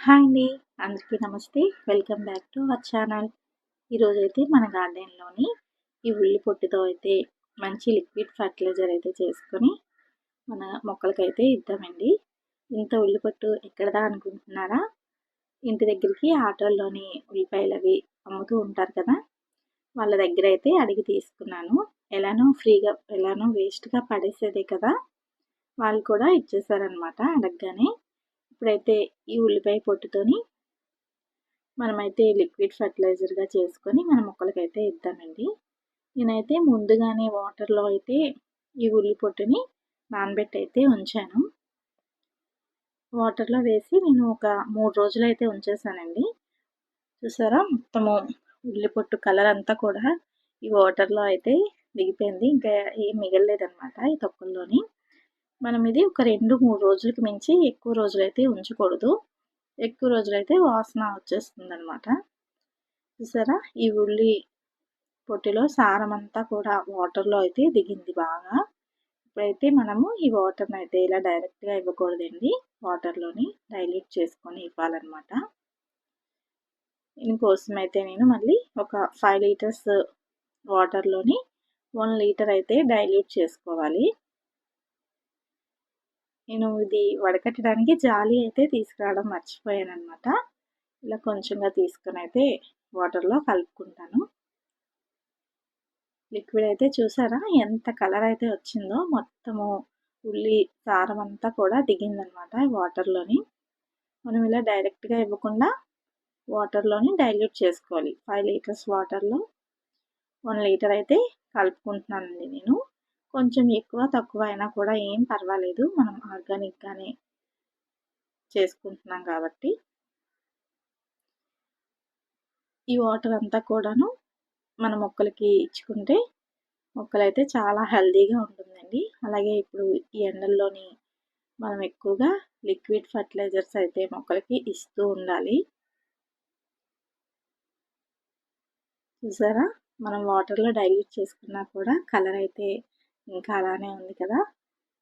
Hi అండి. అందరికీ నమస్తే. Welcome back to our channel. అయితే మన గార్డెన్లోని ఈ ఉల్లి పొట్టుతో అయితే మంచి లిక్విడ్ ఫర్టిలైజర్ అయితే చేసుకొని మన మొక్కలకైతే ఇద్దామండి. ఇంత ఉల్లి పొట్టు ఎక్కడదా అనుకుంటున్నారా? ఇంటి దగ్గరికి ఆటోల్లోని ఉల్లిపాయలు అవి అమ్ముతూ ఉంటారు కదా? వాళ్ళ దగ్గర అయితే అడిగి తీసుకున్నాను. ఎలానో ఫ్రీగా ఎలానో వేస్ట్గా పడేసేదే కదా? వాళ్ళు కూడా ఇచ్చేసారనమాట అడగగానే. ఇప్పుడైతే ఈ ఉల్లిపాయ పొట్టుతోని మనమైతే లిక్విడ్ ఫర్టిలైజర్గా చేసుకొని మన మొక్కలకైతే ఇద్దామండి. నేనైతే ముందుగానే వాటర్లో అయితే ఈ ఉల్లి పొట్టుని నానబెట్టి అయితే ఉంచాను వాటర్లో వేసి నేను ఒక మూడు రోజులు అయితే ఉంచేసానండి. చూసారా? మొత్తము ఉల్లి పొట్టు కలర్ అంతా కూడా ఈ వాటర్లో అయితే దిగిపోయింది. ఇంకా ఏం మిగలలేదనమాట ఈ తొక్కల్లోని. మనం ఇది ఒక రెండు మూడు రోజులకి మించి ఎక్కువ రోజులైతే ఉంచకూడదు. ఎక్కువ రోజులైతే వాసన వచ్చేస్తుంది అనమాట చూసారా? ఈ ఉల్లి పొట్టిలో సారం అంతా కూడా వాటర్లో అయితే దిగింది బాగా. ఇప్పుడైతే మనము ఈ వాటర్ని అయితే ఇలా డైరెక్ట్గా ఇవ్వకూడదండి. వాటర్లోని డైల్యూట్ చేసుకొని ఇవ్వాలన్నమాట. దీనికోసం అయితే నేను మళ్ళీ ఒక ఫైవ్ లీటర్స్ వాటర్లోని వన్ లీటర్ అయితే డైల్యూట్ చేసుకోవాలి. నేను ఇది వడకట్టడానికి జాలి అయితే తీసుకురావడం మర్చిపోయాను అనమాట ఇలా కొంచెంగా తీసుకుని అయితే వాటర్లో కలుపుకుంటాను. లిక్విడ్ అయితే చూసారా? ఎంత కలర్ అయితే వచ్చిందో మొత్తము ఉల్లి సారం అంతా కూడా దిగిందనమాట వాటర్లోని. మనం ఇలా డైరెక్ట్గా ఇవ్వకుండా వాటర్లోని డైల్యూట్ చేసుకోవాలి. ఫైవ్ లీటర్స్ వాటర్లో వన్ లీటర్ అయితే కలుపుకుంటున్నానండి నేను. కొంచెం ఎక్కువ తక్కువ అయినా కూడా ఏం పర్వాలేదు. మనం ఆర్గానిక్గానే చేసుకుంటున్నాం కాబట్టి. ఈ వాటర్ అంతా కూడాను మన మొక్కలకి ఇచ్చుకుంటే మొక్కలైతే చాలా హెల్దీగా ఉంటుందండి. అలాగే ఇప్పుడు ఈ ఎండల్లోని మనం ఎక్కువగా లిక్విడ్ ఫర్టిలైజర్స్ అయితే మొక్కలకి ఇస్తూ ఉండాలి. చూసారా? మనం వాటర్లో డైల్యూట్ చేసుకున్నా కూడా కలర్ అయితే ఇంకా అలానే ఉంది కదా.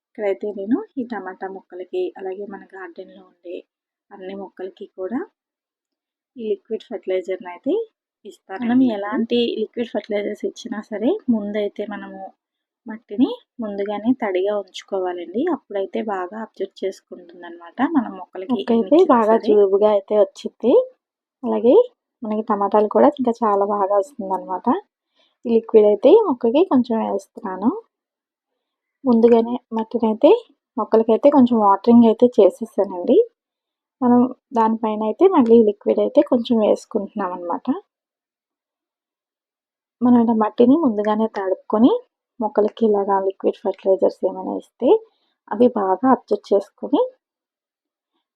ఇక్కడైతే నేను ఈ టమాటా మొక్కలకి అలాగే మన గార్డెన్లో ఉండే అన్ని మొక్కలకి కూడా ఈ లిక్విడ్ ఫర్టిలైజర్ని అయితే ఇస్తాను మనం ఎలాంటి లిక్విడ్ ఫర్టిలైజర్స్ ఇచ్చినా సరే ముందైతే మనము మట్టిని ముందుగానే తడిగా ఉంచుకోవాలండి. అప్పుడైతే బాగా అబ్జర్వ్ చేసుకుంటుంది అనమాట మన మొక్కలకి అయితే బాగా జూబుగా అయితే వచ్చింది అలాగే మనకి టమాటాలు కూడా ఇంకా చాలా బాగా వస్తుంది అనమాట ఈ లిక్విడ్ అయితే మొక్కకి కొంచెం వేస్తున్నాను. ముందుగానే మట్టినైతే మొక్కలకైతే కొంచెం వాటరింగ్ అయితే చేసేసానండి. మనం దానిపైన అయితే మళ్ళీ లిక్విడ్ అయితే కొంచెం వేసుకుంటున్నాం అనమాట మనం ఇలా మట్టిని ముందుగానే తడుపుకొని మొక్కలకి ఇలాగా లిక్విడ్ ఫర్టిలైజర్స్ ఏమైనా ఇస్తే అవి బాగా అబ్జర్వ్ చేసుకొని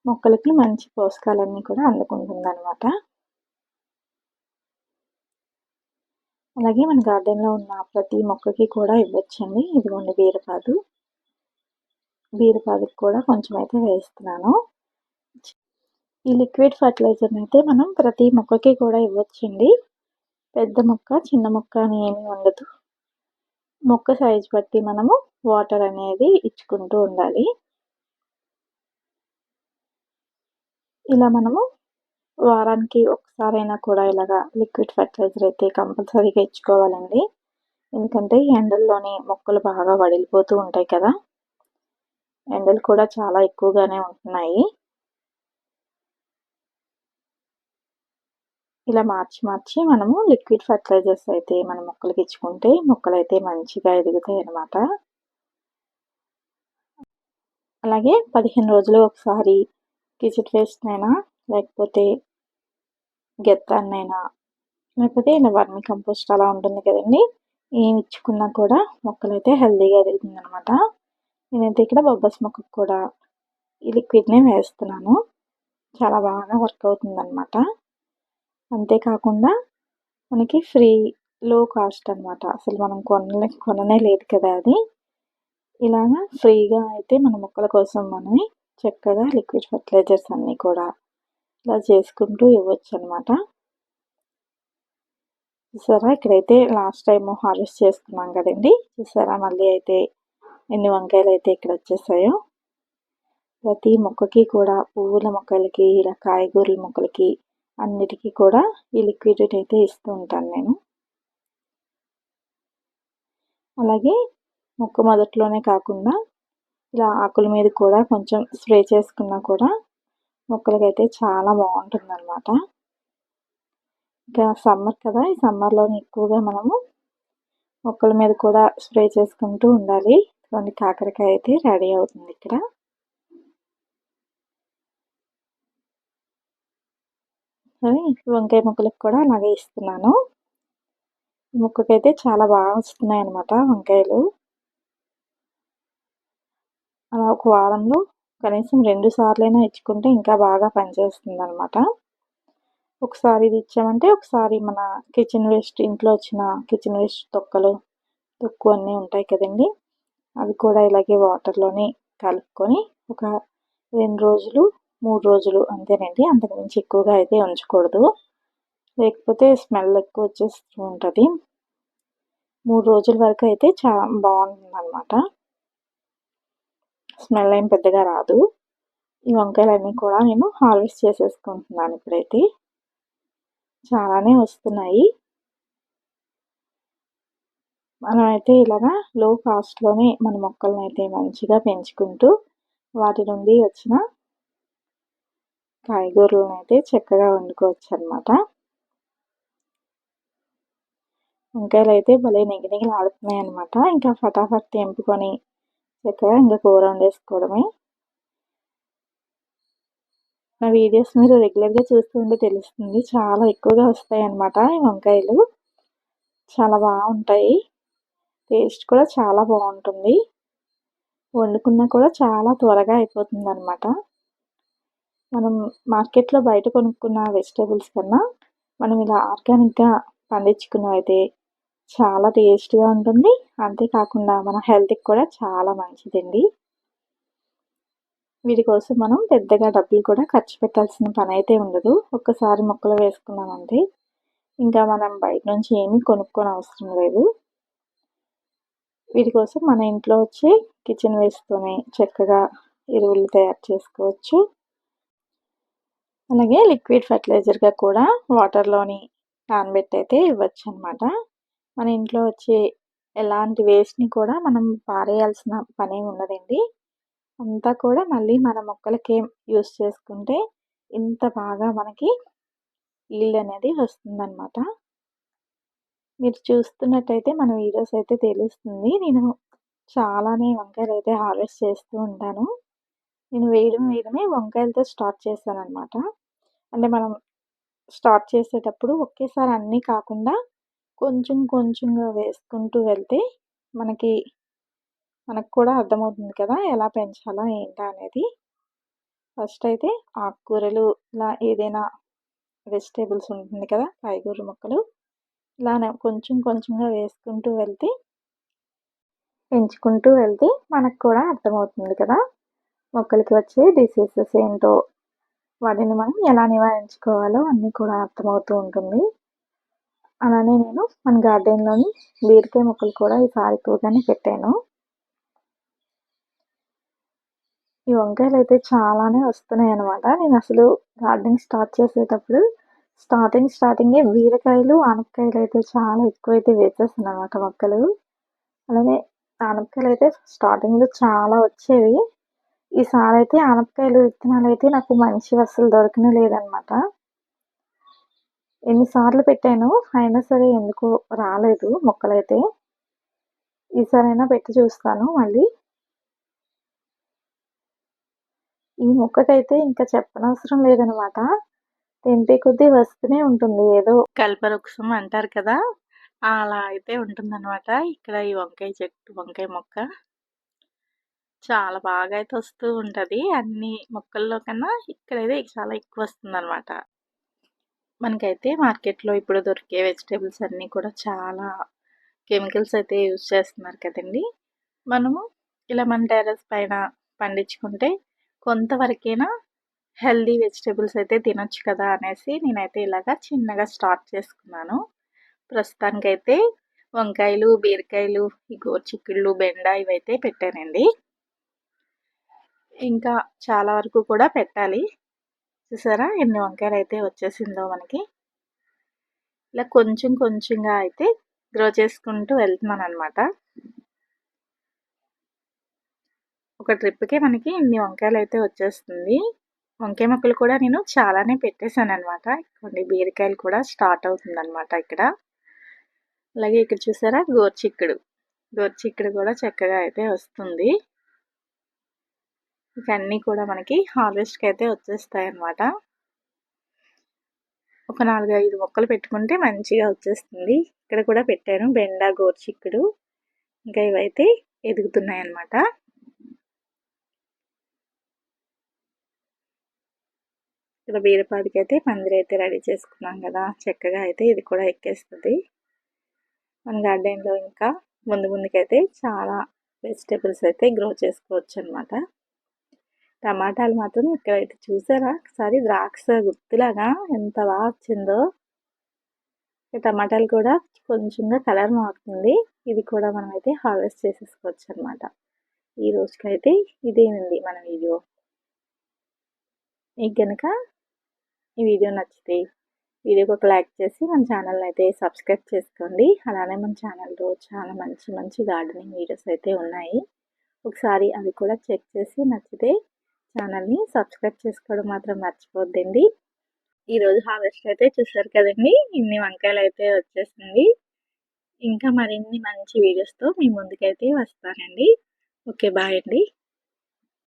మొక్కలకి మంచి పోషకాలన్నీ కూడా అందుకుంటుంది అనమాట అలాగే మన గార్డెన్లో ఉన్న ప్రతి మొక్కకి కూడా ఇవ్వచ్చండి. ఇదిగోండి బీరపాదు. బీరపాదుకి కూడా కొంచెం అయితే వేస్తున్నాను. ఈ లిక్విడ్ ఫర్టిలైజర్ని అయితే మనం ప్రతి మొక్కకి కూడా ఇవ్వచ్చండి. పెద్ద మొక్క చిన్న మొక్క అని ఏమీ ఉండదు. మొక్క సైజ్ బట్టి మనము వాటర్ అనేది ఇచ్చుకుంటూ ఉండాలి. ఇలా మనము వారానికి ఒకసారైనా కూడా ఇలాగా లిక్విడ్ ఫర్టిలైజర్ అయితే కంపల్సరీగా ఇచ్చుకోవాలండి. ఎందుకంటే ఎండల్లోనే మొక్కలు బాగా వడిలిపోతూ ఉంటాయి కదా. ఎండలు కూడా చాలా ఎక్కువగానే ఉంటున్నాయి. ఇలా మార్చి మార్చి మనము లిక్విడ్ ఫర్టిలైజర్స్ అయితే మన మొక్కలకి ఇచ్చుకుంటే మొక్కలు అయితే మంచిగా ఎదుగుతాయి అన్నమాట అలాగే పదిహేను రోజులు ఒకసారి కిచెట్ వేస్ట్ అయినా లేకపోతే గెత్తాన్నైనా. లేకపోతే ఇలా వర్మి కంపోస్ట్ అలా ఉంటుంది కదండి. ఏమి ఇచ్చుకున్నా కూడా మొక్కలు అయితే హెల్తీగా ఎదుగుతుంది అనమాట నేనైతే ఇక్కడ బొబ్బస్ మొక్కకు కూడా ఈ లిక్విడ్నే వేస్తున్నాను. చాలా బాగా వర్క్ అవుతుందన్నమాట. అంతేకాకుండా మనకి ఫ్రీ లో కాస్ట్ అనమాట అసలు మనం కొనలే కొననే లేదు కదా అది. ఇలాగా ఫ్రీగా అయితే మన మొక్కల కోసం మనమే చక్కగా లిక్విడ్ ఫర్టిలైజర్స్ అన్నీ కూడా ఇలా చేసుకుంటూ ఇవ్వచ్చు అనమాట చూసారా? ఇక్కడైతే లాస్ట్ టైం హార్వెస్ట్ చేసుకున్నాం కదండి. చూసారా? మళ్ళీ అయితే ఎన్ని వంకాయలు అయితే ఇక్కడ వచ్చేసాయో. ప్రతి మొక్కకి కూడా పువ్వుల మొక్కలకి ఇలా కాయగూరల మొక్కలకి అన్నిటికీ కూడా ఈ లిక్విడ్ అయితే ఇస్తూ ఉంటాను నేను. అలాగే మొక్క మొదట్లోనే కాకుండా ఇలా ఆకుల మీద కూడా కొంచెం స్ప్రే చేసుకున్నా కూడా మొక్కలకైతే చాలా బాగుంటుంది అనమాట ఇంకా సమ్మర్ కదా ఈ సమ్మర్లోని ఎక్కువగా మనము మొక్కల మీద కూడా స్ప్రే చేసుకుంటూ ఉండాలి. కొన్ని కాకరకాయ అయితే రెడీ అవుతుంది ఇక్కడ. వంకాయ మొక్కలకు కూడా అలాగే ఇస్తున్నాను. మొక్కకైతే చాలా బాగా వస్తున్నాయి అన్నమాట వంకాయలు. అలా ఒక వారంలో కనీసం రెండు సార్లైనా ఇచ్చుకుంటే ఇంకా బాగా పనిచేస్తుంది అనమాట ఒకసారి ఇది ఇచ్చామంటే ఒకసారి మన కిచెన్ వేస్ట్ ఇంట్లో వచ్చిన కిచెన్ వేస్ట్ తొక్కలు తొక్కు అన్నీ ఉంటాయి కదండి. అవి కూడా ఇలాగే వాటర్లోనే కలుపుకొని ఒక రెండు రోజులు మూడు రోజులు అంతేనండి. అంతకుమించి ఎక్కువగా అయితే ఉంచకూడదు. లేకపోతే స్మెల్ ఎక్కువ వచ్చేస్తూ ఉంటుంది. మూడు రోజుల వరకు అయితే చాలా బాగుంటుంది అనమాట స్మెల్ ఏం పెద్దగా రాదు. ఈ వంకాయలన్నీ కూడా నేను హార్వెస్ట్ చేసేసుకుంటున్నాను ఇప్పుడైతే. చాలానే వస్తున్నాయి. మనమైతే ఇలాగా లో కాస్ట్లోనే మన మొక్కలను అయితే మంచిగా పెంచుకుంటూ వాటి నుండి వచ్చిన కాయగూరలను అయితే చక్కగా వండుకోవచ్చు అనమాట వంకాయలు అయితే భలే నిగనిగలు ఆడుతున్నాయి అనమాట ఇంకా ఫటాఫట్ తెంపుకొని చక్కగా ఇంకా కూర వండేసుకోవడమే నా వీడియోస్ మీరు రెగ్యులర్గా చూస్తుంటే తెలుస్తుంది చాలా ఎక్కువగా వస్తాయి అన్నమాట ఈ వంకాయలు. చాలా బాగుంటాయి. టేస్ట్ కూడా చాలా బాగుంటుంది. వండుకున్నా కూడా చాలా త్వరగా అయిపోతుంది అనమాట మనం మార్కెట్లో బయట కొనుక్కున్న వెజిటేబుల్స్ కన్నా మనం ఇలా ఆర్గానిక్గా పండించుకున్నవైతే చాలా టేస్ట్గా ఉంటుంది. అంతేకాకుండా మన హెల్త్కి కూడా చాలా మంచిదండి. వీటి కోసం మనం పెద్దగా డబ్బులు కూడా ఖర్చు పెట్టాల్సిన పని అయితే ఉండదు. ఒక్కసారి మొక్కలు వేసుకున్నామంటే ఇంకా మనం బయట నుంచి ఏమీ కొనుక్కొని అవసరం లేదు. వీటి కోసం మన ఇంట్లో వచ్చి కిచెన్ వేస్తూనే చక్కగా ఎరువులు తయారు చేసుకోవచ్చు. అలాగే లిక్విడ్ ఫర్టిలైజర్గా కూడా వాటర్లోని నానబెట్టి అయితే ఇవ్వచ్చు అనమాట మన ఇంట్లో వచ్చే ఎలాంటి వేస్ట్ని కూడా మనం పారేయాల్సిన పని ఉండదండి అంతా కూడా మళ్ళీ మన మొక్కలకే యూస్ చేసుకుంటే ఇంత బాగా మనకి ఈల్డ్ అనేది వస్తుందన్నమాట. మీరు చూస్తున్నట్టయితే మన వీడియోస్ అయితే తెలుస్తుంది. నేను చాలానే వంకాయలు అయితే హార్వెస్ట్ చేస్తూ ఉంటాను. నేను వేయడం వేయడమే వంకాయలతో స్టార్ట్ చేశాను అనమాట అంటే మనం స్టార్ట్ చేసేటప్పుడు ఒకేసారి అన్నీ కాకుండా కొంచెం కొంచెంగా వేసుకుంటూ వెళ్తే మనకి మనకు కూడా అర్థమవుతుంది కదా ఎలా పెంచాలా ఏంటా అనేది. ఫస్ట్ అయితే ఆకుకూరలు ఇలా ఏదైనా వెజిటేబుల్స్ ఉంటుంది కదా కాయగూర మొక్కలు ఇలానే కొంచెం కొంచెంగా వేసుకుంటూ వెళ్తే పెంచుకుంటూ వెళ్తే మనకు కూడా అర్థమవుతుంది కదా మొక్కలకి వచ్చే డిసీజెస్ ఏంటో వాటిని మనం ఎలా నివారించుకోవాలో అన్నీ కూడా అర్థమవుతూ ఉంటుంది. అలానే నేను మన గార్డెన్లోని బీరకాయ మొక్కలు కూడా ఈసారి ఎక్కువగానే పెట్టాను. ఈ వంకాయలు అయితే చాలానే వస్తున్నాయి అనమాట నేను అసలు గార్డెనింగ్ స్టార్ట్ చేసేటప్పుడు స్టార్టింగ్ స్టార్టింగే బీరకాయలు ఆనపకాయలు అయితే చాలా ఎక్కువైతే వేసేస్తాను అనమాట మొక్కలు. అలానే ఆనపకాయలు అయితే స్టార్టింగ్లో చాలా వచ్చేవి. ఈసారి అయితే ఆనపకాయలు విత్తనాలు అయితే నాకు మంచి అసలు దొరకనే లేదనమాట ఎన్నిసార్లు పెట్టాను అయినా సరే ఎందుకు రాలేదు మొక్కలైతే. ఈసారైనా పెట్టి చూస్తాను మళ్ళీ. ఈ మొక్కకైతే ఇంకా చెప్పనవసరం లేదనమాట. తెంపే కొద్దీ వస్తూనే ఉంటుంది ఏదో. కల్పవృక్షం అంటారు కదా అలా అయితే ఉంటుందన్నమాట ఇక్కడ ఈ వంకాయ చెట్టు వంకాయ మొక్క. చాలా బాగా అయితే వస్తూ ఉంటుంది అన్ని మొక్కల్లో కన్నా ఇక్కడైతే చాలా ఎక్కువ వస్తుంది అనమాట మనకైతే మార్కెట్లో ఇప్పుడు దొరికే వెజిటేబుల్స్ అన్నీ కూడా చాలా కెమికల్స్ అయితే యూజ్ చేస్తున్నారు కదండి. మనము ఇలా మన టెరస్ పైన పండించుకుంటే కొంతవరకైనా హెల్దీ వెజిటేబుల్స్ అయితే తినొచ్చు కదా అనేసి నేనైతే ఇలాగా చిన్నగా స్టార్ట్ చేసుకున్నాను. ప్రస్తుతానికైతే వంకాయలు బీరకాయలు ఈ గోర్చిక్కుళ్ళు బెండ ఇవైతే పెట్టానండి. ఇంకా చాలా వరకు కూడా పెట్టాలి. చూసారా? ఎన్ని వంకాయలు అయితే వచ్చేసిందో మనకి. ఇలా కొంచెం కొంచెంగా అయితే గ్రో చేసుకుంటూ వెళ్తున్నాను అనమాట ఒక ట్రిప్కే మనకి ఇన్ని వంకాయలు అయితే వచ్చేస్తుంది. వంకాయ మొక్కలు కూడా నేను చాలానే పెట్టేశాను అనమాట కొన్ని బీరకాయలు కూడా స్టార్ట్ అవుతుంది అనమాట ఇక్కడ. అలాగే ఇక్కడ చూసారా? గోర్చిక్కుడు. గోర్చిక్కుడు కూడా చక్కగా అయితే వస్తుంది. ఇక అన్నీ కూడా మనకి హార్వెస్ట్కి అయితే వచ్చేస్తాయి అన్నమాట ఒక నాలుగు ఐదు మొక్కలు పెట్టుకుంటే మంచిగా వచ్చేస్తుంది. ఇక్కడ కూడా పెట్టాను బెండ గోర్చిక్కుడు. ఇంకా ఇవైతే ఎదుగుతున్నాయి అన్నమాట ఇక్కడ బీరపాదికి అయితే పందిరి అయితే రెడీ చేసుకున్నాం కదా. చక్కగా అయితే ఇది కూడా ఎక్కేస్తుంది. మన గార్డెన్లో ఇంకా ముందు ముందుకైతే చాలా వెజిటేబుల్స్ అయితే గ్రో చేసుకోవచ్చు అనమాట టమాటాలు మాత్రం ఇక్కడైతే చూసారా? ఒకసారి ద్రాక్ష గుర్తులాగా ఎంత బాగా వచ్చిందో. టమాటాలు కూడా కొంచెంగా కలర్ మారుతుంది. ఇది కూడా మనం అయితే హార్వెస్ట్ చేసేసుకోవచ్చు అనమాట ఈ రోజుకైతే ఇదేనండి మన వీడియో. మీకు కనుక ఈ వీడియో నచ్చితే వీడియోకి ఒక లైక్ చేసి మన ఛానల్ని అయితే సబ్స్క్రైబ్ చేసుకోండి. అలానే మన ఛానల్లో చాలా మంచి మంచి గార్డెనింగ్ వీడియోస్ అయితే ఉన్నాయి. ఒకసారి అవి కూడా చెక్ చేసి నచ్చితే ఛానల్ని సబ్స్క్రైబ్ చేసుకోవడం మాత్రం మర్చిపోద్దండి. ఈరోజు హార్వెస్ట్ అయితే చూసారు కదండి ఇన్ని వంకాయలు అయితే వచ్చేసింది. ఇంకా మరిన్ని మంచి వీడియోస్తో మీ ముందుకైతే వస్తానండి. ఓకే బాయ్ అండి.